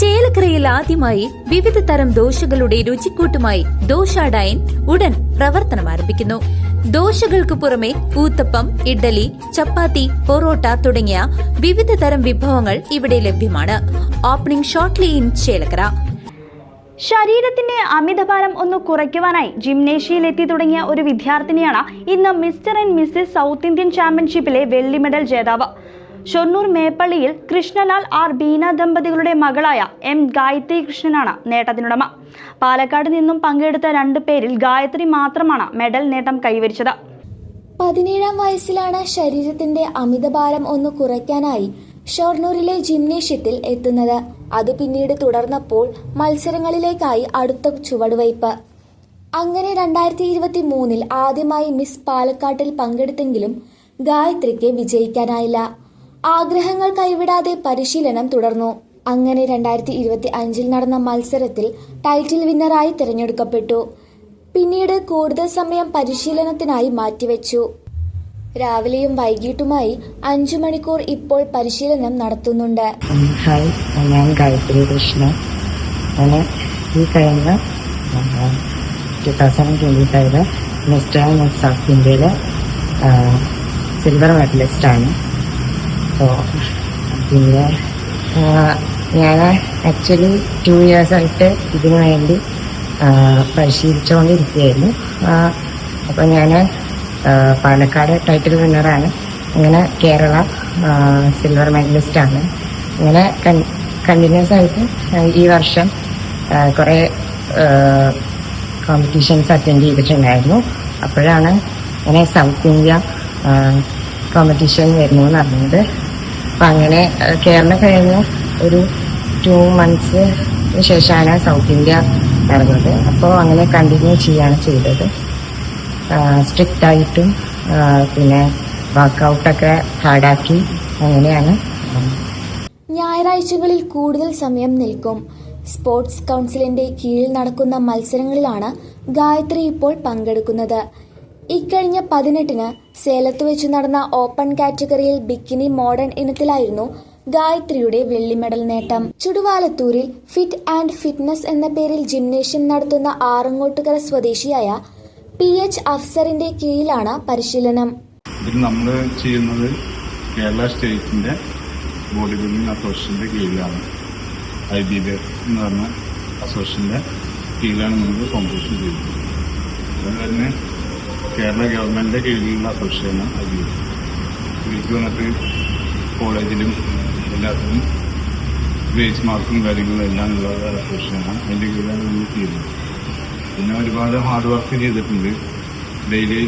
ചേലക്കരയിൽ ആദ്യമായി വിവിധ തരം ദോശകളുടെ രുചിക്കൂട്ടുമായി ദോശ ഡൈൻ ഉടൻ പ്രവർത്തനം ആരംഭിക്കുന്നു. ദോശകൾക്ക് പുറമെ ഊത്തപ്പം ഇഡ്ഡലി ചപ്പാത്തി പൊറോട്ട തുടങ്ങിയ വിവിധ തരം വിഭവങ്ങൾ ഇവിടെ ലഭ്യമാണ്. Opening shortly in Chelakkara. ശരീരത്തിന്റെ അമിതഭാരം ഒന്ന് കുറയ്ക്കുവാനായി ജിംനേഷ്യയിൽ എത്തി തുടങ്ങിയ ഒരു വിദ്യാർത്ഥിനിയാണ് ഇന്ന് Mr and Mrs South Indian ചാമ്പ്യൻഷിപ്പിലെ വെള്ളി മെഡൽ ജേതാവ്. ഷൊർണൂർ മേപ്പള്ളിയിൽ കൃഷ്ണലാൽ ആർ ബീന ദമ്പതികളുടെ മകളായ എം ഗായത്രി കൃഷ്ണനാണ് നേട്ടത്തിനുടമ. പാലക്കാട് നിന്നും പങ്കെടുത്ത രണ്ടു പേരിൽ ഗായത്രി മാത്രമാണ് മെഡൽ നേട്ടം കൈവരിച്ചത്. പതിനേഴാം വയസ്സിലാണ് ശരീരത്തിന്റെ അമിതഭാരം ഒന്ന് കുറയ്ക്കാനായി ഷൊർണൂരിലെ ജിംനേഷ്യത്തിൽ എത്തുന്നത്. അത് പിന്നീട് തുടർന്നപ്പോൾ മത്സരങ്ങളിലേക്കായി അടുത്ത ചുവടുവയ്പ്. അങ്ങനെ രണ്ടായിരത്തി ഇരുപത്തി മൂന്നിൽ ആദ്യമായി മിസ് പാലക്കാട്ടിൽ പങ്കെടുത്തെങ്കിലും ഗായത്രിക്ക് വിജയിക്കാനായില്ല. ആഗ്രഹങ്ങൾ കൈവിടാതെ പരിശീലനം തുടർന്നു. അങ്ങനെ രണ്ടായിരത്തി ഇരുപത്തി അഞ്ചിൽ നടന്ന മത്സരത്തിൽ ടൈറ്റിൽ വിന്നറായി തിരഞ്ഞെടുക്കപ്പെട്ടു. പിന്നീട് കൂടുതൽ സമയം പരിശീലനത്തിനായി മാറ്റിവെച്ചു. രാവിലെയും വൈകിട്ടുമായി അഞ്ചു മണിക്കൂർ ഇപ്പോൾ പരിശീലനം നടത്തുന്നുണ്ട്. ഹായ് ഞാൻ ഗായത്രി കൃഷ്ണ. ഞാൻ ഈ കഴിഞ്ഞ two thousand twenty five mister miss of ഇന്ത്യയിലെ സിൽവർ മെഡലിസ്റ്റാണ് അപ്പോൾ പിന്നെ ഞാൻ ആക്ച്വലി ടു ഇയേഴ്സായിട്ട് ഇതിനു വേണ്ടി പരിശീലിച്ചുകൊണ്ടിരിക്കുകയായിരുന്നു അപ്പോൾ ഞാൻ പാലക്കാട് ടൈറ്റിൽ വിന്നറാണ് അങ്ങനെ കേരള സിൽവർ മെഡലിസ്റ്റാണ് അങ്ങനെ കണ്ടിന്യൂസ് ആയിട്ട് ഈ വർഷം കുറേ കോമ്പറ്റീഷൻസ് അറ്റൻഡ് ചെയ്തിട്ടുണ്ടായിരുന്നു. അപ്പോഴാണ് ഇങ്ങനെ സൗത്ത് ഇന്ത്യ കോമ്പറ്റീഷൻ വരുന്നു എന്ന് അറിഞ്ഞത്. അപ്പം അങ്ങനെ കേരള കഴിഞ്ഞ ഒരു ടു മന്ത്സ് ശേഷമാണ് സൗത്ത് ഇന്ത്യ നടന്നത്. അപ്പോൾ അങ്ങനെ കണ്ടിന്യൂ ചെയ്യാണ് ചെയ്തത്. സ്ട്രിക്റ്റ് ആയിട്ടും പിന്നെ വർക്കൗട്ടൊക്കെ ഹാർഡാക്കി അങ്ങനെയാണ്. ഞായറാഴ്ചകളിൽ കൂടുതൽ സമയം നിൽക്കും. സ്പോർട്സ് കൗൺസിലിന്റെ കീഴിൽ നടക്കുന്ന മത്സരങ്ങളിലാണ് ഗായത്രി ഇപ്പോൾ പങ്കെടുക്കുന്നത്. ഇക്കഴിഞ്ഞ പതിനെട്ടിന് സേലത്ത് വെച്ച് നടന്ന ഓപ്പൺ കാറ്റഗറിയിൽ ബിക്കിനി മോഡേൺ ഇനത്തിലായിരുന്നു ഗായത്രിയുടെ വെള്ളി മെഡൽ നേട്ടം. ചുടുവാലത്തൂരിൽ ഫിറ്റ് ആൻഡ് ഫിറ്റ്നസ് എന്ന പേരിൽ ജിംനേഷ്യം നടത്തുന്ന ആറങ്ങോട്ടുകര സ്വദേശിയായ പി എച്ച് അഫ്സറിന്റെ കീഴിലാണ് പരിശീലനം. നമ്മൾ ചെയ്യുന്നത് കേരള സ്റ്റേറ്റിന്റെ ബോഡി ബിൽഡിംഗ് അസോസിയേഷന്റെ കീഴിലാണ്. ഐ ബി ബി എഫ് എന്ന് പറഞ്ഞ അസോസിയേഷന്റെ കീഴിലാണ് നമ്മൾ കോമ്പറ്റീഷൻ ചെയ്യുന്നത്. അതുപോലെ തന്നെ കേരള ഗവൺമെന്റിന്റെ കീഴിലുള്ള അസോസിയേഷനാണ് ഐ ബി വന്നിട്ട് കോളേജിലും എല്ലാത്തിനും ഗ്രേസ് മാർക്കും കാര്യങ്ങളും എല്ലാം ഉള്ള അസോസിയേഷനാണ് അതിന്റെ കീഴിലാണ് നമ്മൾ ചെയ്യുന്നത്. പിന്നെ ഒരുപാട് ഹാർഡ് വർക്ക് ചെയ്തിട്ടുണ്ട്. ഡെയിലി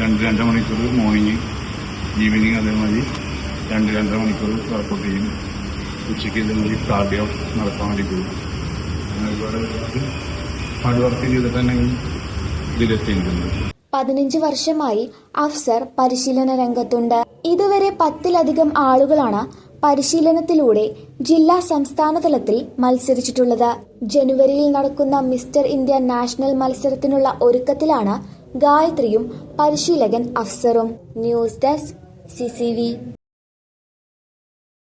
രണ്ട് രണ്ടര മണിക്കൂർ മോർണിംഗ് ഈവനിങ് അതേമാതിരി രണ്ട് രണ്ടര മണിക്കൂർ വർക്കൗട്ട് ചെയ്യും. ഉച്ചയ്ക്ക് ഇതേമാതിരി കാർഡിയോ നടക്കാൻ വേണ്ടി പോകും. അങ്ങനെ ഒരുപാട് ഹാർഡ് വർക്ക് ചെയ്തിട്ടാണെങ്കിൽ ഇതിലെത്തിയിട്ടുണ്ട് പതിനഞ്ച് വർഷമായി അഫ്സർ പരിശീലന രംഗത്തുണ്ട്. ഇതുവരെ പത്തിലധികം ആളുകളാണ് പരിശീലനത്തിലൂടെ ജില്ലാ സംസ്ഥാന തലത്തിൽ മത്സരിച്ചിട്ടുള്ളത്. ജനുവരിയിൽ നടക്കുന്ന മിസ്റ്റർ ഇന്ത്യ നാഷണൽ മത്സരത്തിനുള്ള ഒരുക്കത്തിലാണ് ഗായത്രിയും പരിശീലകൻ അഫ്സറും. News desk CCV